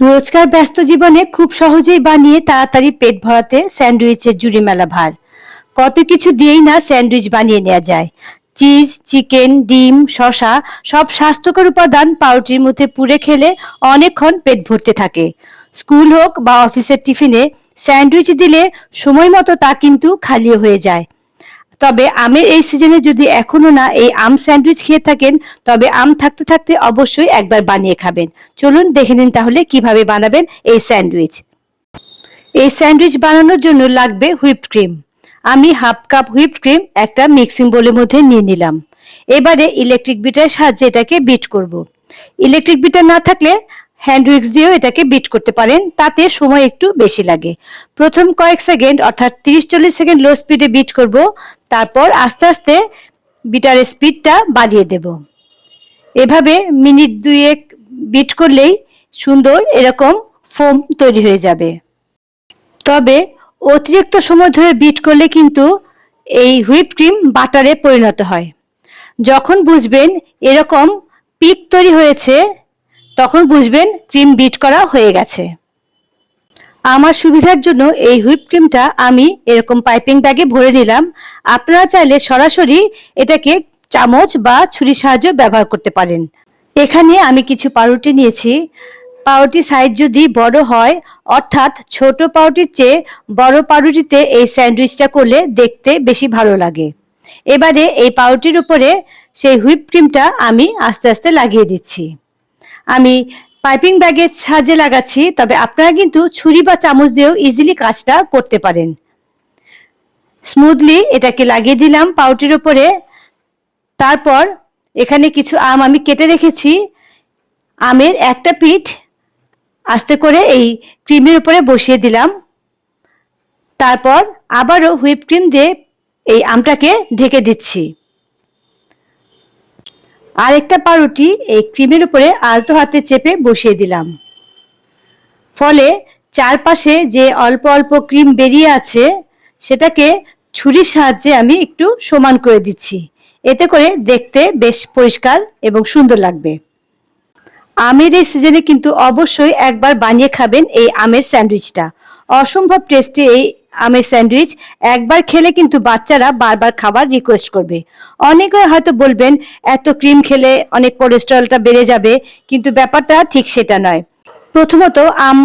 রোজকার ব্যস্ত জীবনে খুব সহজেই বানিয়ে তাড়াতাড়ি পেট ভরাতে স্যান্ডউইচের জুড়ি মেলা ভার। কত কিছু দিয়েই না স্যান্ডউইচ বানিয়ে নেওয়া যায়। চিজ, চিকেন, ডিম, শসা সব স্বাস্থ্যকর উপাদান পাউরুটির মধ্যে পুড়ে খেলে অনেকক্ষণ পেট ভরতে থাকে। স্কুল হোক বা অফিসের টিফিনে স্যান্ডউইচ দিলে সময় মতো তা কিন্তু খালি হয়ে যায়। তবে আমের এই সিজনে যদি এখনও না এই আম স্যান্ডউইচ খেয়ে থাকেন, তবে আম থাকতে থাকতে অবশ্যই একবার বানিয়ে খাবেন। চলুন দেখে নিন তাহলে কীভাবে বানাবেন এই স্যান্ডউইচ। এই স্যান্ডউইচ বানানোর জন্য লাগবে হুইপড ক্রিম। আমি হাফ কাপ হুইপড ক্রিম একটা মিক্সিং বোলের মধ্যে নিয়ে নিলাম। এবারে ইলেকট্রিক বিটার সাহায্যে এটাকে বিট করব। ইলেকট্রিক বিটার না থাকলে হ্যান্ড উইক্স দিয়েও এটাকে বিট করতে পারেন, তাতে সময় একটু বেশি লাগে। প্রথম কয়েক সেকেন্ড, অর্থাৎ তিরিশ চল্লিশ সেকেন্ড লো স্পিডে বিট করব, তারপর আস্তে আস্তে বিটারের স্পিডটা বাড়িয়ে দেব। এভাবে মিনিট দুয়েক বিট করলেই সুন্দর এরকম ফোম তৈরি হয়ে যাবে। তবে অতিরিক্ত সময় ধরে বিট করলে কিন্তু এই হুইপ ক্রিম বাটারে পরিণত হয়। যখন বুঝবেন এরকম পিক তৈরি হয়েছে তখন বুঝবেন ক্রিম বিট করা হয়ে গেছে। আমার সুবিধার জন্য এই হুইপ ক্রিমটা আমি এরকম পাইপিং ব্যাগে ভরে নিলাম। আপনারা চাইলে সরাসরি এটাকে চামচ বা ছুরির সাহায্যে ব্যবহার করতে পারেন। এখানে আমি কিছু পাউরুটি নিয়েছি। পাউরুটি সাইজ যদি বড় হয়, অর্থাৎ ছোট পাউরুটির চেয়ে বড় পাউরুটিতে এই স্যান্ডউইচটা করলে দেখতে বেশি ভালো লাগে। এবারে এই পাউরুটির উপরে সেই হুইপ ক্রিমটা আমি আস্তে আস্তে লাগিয়ে দিচ্ছি। আমি পাইপিং ব্যাগের সাজে লাগাচ্ছি, তবে আপনারা কিন্তু ছুরি বা চামচ দিয়েও ইজিলি কাজটা করতে পারেন। স্মুথলি এটাকে লাগিয়ে দিলাম পাউটির ওপরে তারপর এখানে কিছু আম আমি কেটে রেখেছি। আমের একটা পিঠ আস্তে করে এই ক্রিমের উপরে বসিয়ে দিলাম। তারপর আবারও হুইপ ক্রিম দিয়ে এই আমটাকে ঢেকে দিচ্ছি। আরেকটা পাউরুটি এই ক্রিমের উপরে আলতো হাতে চেপে বসিয়ে দিলাম। ফলে চারপাশে যে অল্প অল্প ক্রিম বেরিয়ে আছে, সেটাকে ছুরির সাহায্যে আমি একটু সমান করে দিচ্ছি। এতে করে দেখতে বেশ পরিষ্কার এবং সুন্দর লাগবে। আমের এই সিজনে কিন্তু অবশ্যই একবার বানিয়ে খাবেন এই আমের স্যান্ডউইচটা। অসম্ভব টেস্টি এই আমের স্যান্ডউইচ একবার খেলে কিন্তু বাচ্চারা বারবার খাবার রিকোয়েস্ট করবে। অনেকে হয়তো বলবেন, এত ক্রিম খেলে অনেক কোলেস্ট্রলটা বেড়ে যাবে। কিন্তু ব্যাপারটা ঠিক সেটা নয়। প্রথমত, আম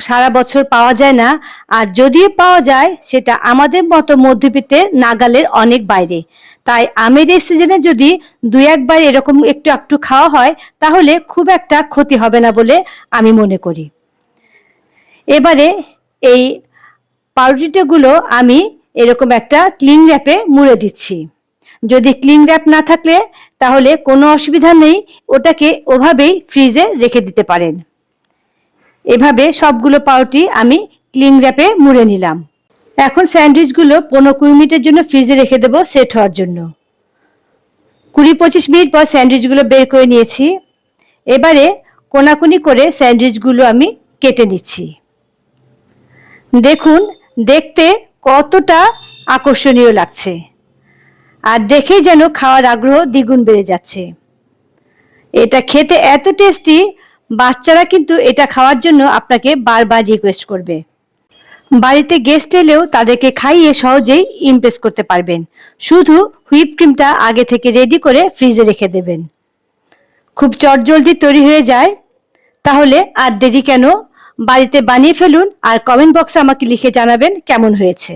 সারা বছর পাওয়া যায় না। আর যদিও পাওয়া যায়, সেটা আমাদের মতো মধ্যবিত্তের নাগালের অনেক বাইরে। তাই আমের এই সিজনে যদি দুই একবার এরকম একটু একটু খাওয়া হয়, তাহলে খুব একটা ক্ষতি হবে না বলে আমি মনে করি। এবারে এই পাউরুটিগুলো আমি এরকম একটা ক্লিং র্যাপে মুড়ে দিচ্ছি। যদি ক্লিং র্যাপ না থাকলে তাহলে কোনো অসুবিধা নেই, ওটাকে ওভাবেই ফ্রিজে রেখে দিতে পারেন। এভাবে সবগুলো পাউরুটি আমি ক্লিং র্যাপে মুড়ে নিলাম। এখন স্যান্ডউইচগুলো পনেরো কুড়ি মিনিটের জন্য ফ্রিজে রেখে দেবো সেট হওয়ার জন্য। কুড়ি পঁচিশ মিনিট পর স্যান্ডউইচগুলো বের করে নিয়েছি। এবারে কোনাকুনি করে স্যান্ডউইচগুলো আমি কেটে নিচ্ছি। দেখুন দেখতে কতটা আকর্ষণীয় লাগছে। আর দেখেই যেন খাওয়ার আগ্রহ দ্বিগুণ বেড়ে যাচ্ছে। এটা খেতে এত টেস্টি বাচ্চারা কিন্তু এটা খাওয়ার জন্য আপনাকে বারবার রিকোয়েস্ট করবে। বাড়িতে গেস্ট এলেও তাদেরকে খাইয়ে সহজেই ইমপ্রেস করতে পারবেন। শুধু হুইপ ক্রিমটা আগে থেকে রেডি করে ফ্রিজে রেখে দেবেন। খুব চটজলদি তৈরি হয়ে যায়। তাহলে আর দেরি কেন বাড়িতে বানিয়ে ফেলুন আর কমেন্ট বক্সে আমাকে লিখে জানাবেন কেমন হয়েছে।